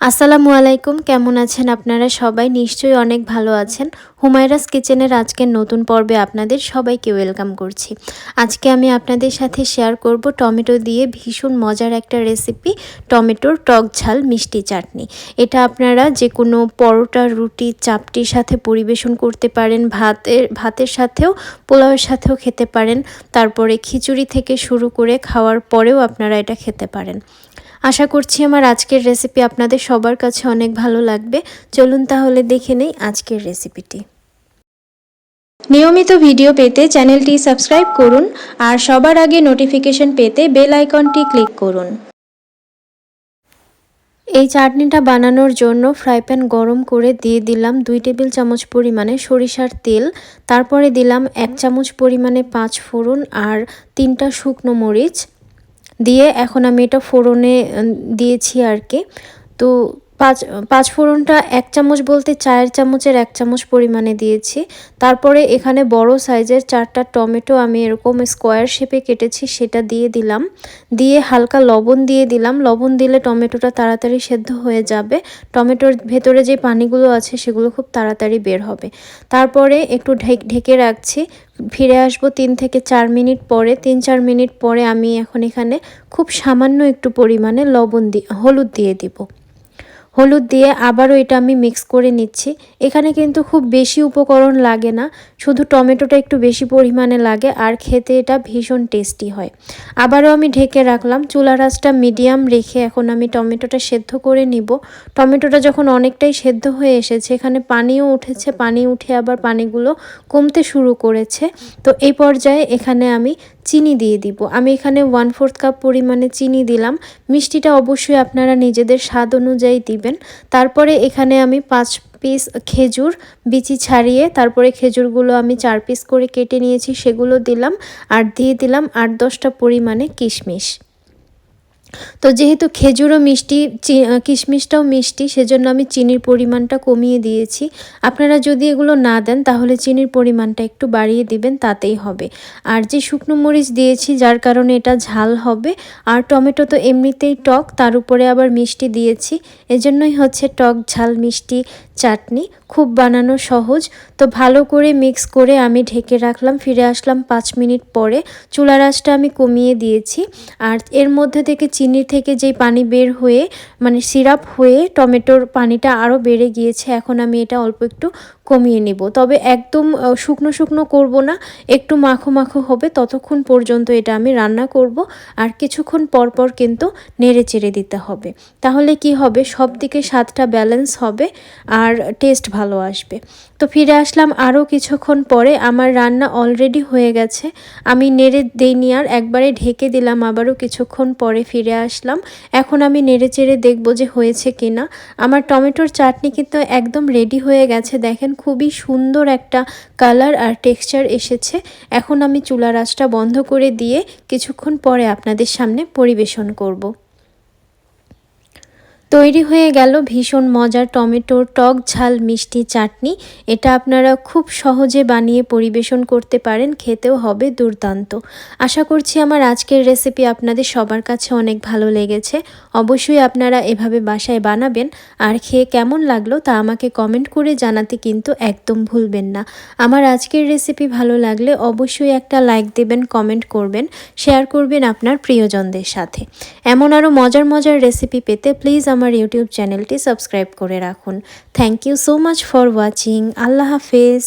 আসসালামু আলাইকুম, কেমন আছেন আপনারা সবাই? নিশ্চয়ই অনেক ভালো আছেন। হুমায়রাস কিচেনের আজকের নতুন পর্বে আপনাদের সবাইকে ওয়েলকাম করছি। আজকে আমি আপনাদের সাথে শেয়ার করব টমেটো দিয়ে ভীষণ মজার একটা রেসিপি, টমেটোর টক ঝাল মিষ্টি চাটনি। এটা আপনারা যে কোনো পরোটা, রুটি, চাপটির সাথে পরিবেশন করতে পারেন, ভাতের ভাতের সাথেও, পোলাওয়ের সাথেও খেতে পারেন। তারপরে খিচুড়ি থেকে শুরু করে খাওয়ার পরেও আপনারা এটা খেতে পারেন। আশা করছি আমার আজকের রেসিপি আপনাদের সবার কাছে অনেক ভালো লাগবে। চলুন তাহলে দেখে নেই আজকের রেসিপিটি নিয়মিত ভিডিও পেতে চ্যানেলটি সাবস্ক্রাইব করুন আর সবার আগে নোটিফিকেশন পেতে বেল আইকনটি ক্লিক করুন। এই চাটনিটা বানানোর জন্য ফ্রাই প্যান গরম করে দিয়ে দিলাম দুই টেবিল চামচ পরিমাণে সরিষার তেল। তারপরে দিলাম এক চামচ পরিমাণে পাঁচ ফোড়ন আর তিনটা শুকনো মরিচ। দিয়ে এখন আমি এটা ফোড়নে দিয়েছি আর কি। তো পাঁচ পাঁচ ফোড়নটা এক চামচ বলতে চায়ের চামচের এক চামচ পরিমাণে দিয়েছি। তারপরে এখানে বড় সাইজের চারটা টমেটো আমি এরকম স্কোয়ার শেপে কেটেছি, সেটা দিয়ে দিলাম। দিয়ে হালকা লবণ দিয়ে দিলাম। লবণ দিলে টমেটোটা তাড়াতাড়ি সেদ্ধ হয়ে যাবে। টমেটোর ভেতরে যে পানিগুলো আছে, সেগুলো খুব তাড়াতাড়ি বের হবে। তারপরে একটু ঢেকে রাখছি। ফিরে আসব তিন থেকে চার মিনিট পরে। তিন, চার মিনিট পরে আমি এখন এখানে খুব সামান্য একটু পরিমাণে লবণ দি, হলুদ দিয়ে দিব। হলুদ দিয়ে আবারও এটা আমি মিক্স করে নিচ্ছি। এখানে কিন্তু খুব বেশি উপকরণ লাগে না, শুধু টমেটোটা একটু বেশি পরিমাণে লাগে আর খেতে এটা ভীষণ টেস্টি হয়। আবারও আমি ঢেকে রাখলাম চুলা রাসটা মিডিয়াম রেখে এখন আমি টমেটোটা সেদ্ধ করে নিব। টমেটোটা যখন অনেকটাই সেদ্ধ হয়ে এসেছে, এখানে পানিও উঠেছে, পানি উঠে আবার পানিগুলো কমতে শুরু করেছে। তো এই পর্যায়ে এখানে আমি চিনি দিয়ে দিব। আমি এখানে ওয়ান ফোর্থ কাপ পরিমাণে চিনি দিলাম। মিষ্টিটা অবশ্যই আপনারা নিজেদের স্বাদ অনুযায়ী দিবেন। তারপরে এখানে আমি পাঁচ পিস খেজুর বিচি ছাড়িয়ে তারপরে খেজুরগুলো আমি চার পিস করে কেটে নিয়েছি, সেগুলো দিলাম আর দিয়ে দিলাম আট দশটা পরিমাণে কিশমিশ। তো যেহেতু খেজুরও মিষ্টি কিশমিশটাও মিষ্টি, সেজন্য আমি চিনির পরিমাণটা কমিয়ে দিয়েছি। আপনারা যদি এগুলো না দেন, তাহলে চিনির পরিমাণটা একটু বাড়িয়ে দিবেন, তাতেই হবে। আর যে শুকনো মরিচ দিয়েছি, যার কারণে এটা ঝাল হবে, আর টমেটো তো এমনিতেই টক, তার উপরে আবার মিষ্টি দিয়েছি। এজন্যই হচ্ছে টক ঝাল মিষ্টি চাটনি, খুব বানানো সহজ। তো ভালো করে মিক্স করে আমি ঢেকে রাখলাম, ফিরে আসলাম পাঁচ মিনিট পরে। চুলা রাসটা আমি কমিয়ে দিয়েছি। আর এর মধ্যে থেকে চিনি থেকে যেই পানি বের হয়ে মানে সিরাপ হয়ে টমেটোর পানিটা আরও বেড়ে গিয়েছে, এখন আমি এটা অল্প একটু কমিয়ে নিব। তবে একদম শুকনো শুকনো করব না, একটু মাখো মাখো হবে, ততক্ষণ পর্যন্ত এটা আমি রান্না করব, আর কিছুক্ষণ পর পর কিন্তু নেড়ে চেড়ে দিতে হবে। তাহলে কি হবে? সব দিকে স্বাদটা ব্যালেন্স হবে, আর টেস্ট ভালো আসবে। তো ফিরে আসলাম আরও কিছুক্ষণ পরে, আমার রান্না অলরেডি হয়ে গেছে। আমি নেড়ে দেইনি আর, একবারে ঢেকে দিলাম, আবারও কিছুক্ষণ পরে ফিরে আসলাম। এখন আমি নেড়ে চেড়ে দেখব যে হয়েছে কিনা। আমার টমেটোর চাটনি কিন্তু একদম রেডি হয়ে গেছে, দেখেন খুবই সুন্দর একটা কালার আর টেক্সচার এসেছে এখন আমি চুলা রাসটা বন্ধ করে দিয়ে কিছুক্ষণ পরে আপনাদের সামনে পরিবেশন করব। তৈরি হয়ে গেল ভীষণ মজার টমেটোর টক ঝাল মিষ্টি চাটনি। এটা আপনারা খুব সহজে বানিয়ে পরিবেশন করতে পারেন, খেতেও হবে দুর্দান্ত। আশা করছি আমার আজকের রেসিপি আপনাদের সবার কাছে অনেক ভালো লেগেছে। অবশ্যই আপনারা এভাবে বাসায় বানাবেন। আর খেয়ে কেমন লাগল তা আমাকে কমেন্ট করে জানাতে কিন্তু একদম ভুলবেন না। আমার আজকের রেসিপি ভালো লাগলে অবশ্যই একটা লাইক দেবেন কমেন্ট করবেন শেয়ার করবেন আপনার প্রিয়জনদের সাথে। এমন আরও মজার মজার রেসিপি পেতে প্লিজ আমার ইউটিউব চ্যানেলটি সাবস্ক্রাইব করে রাখুন। Thank you so much for watching আল্লাহ হাফেজ।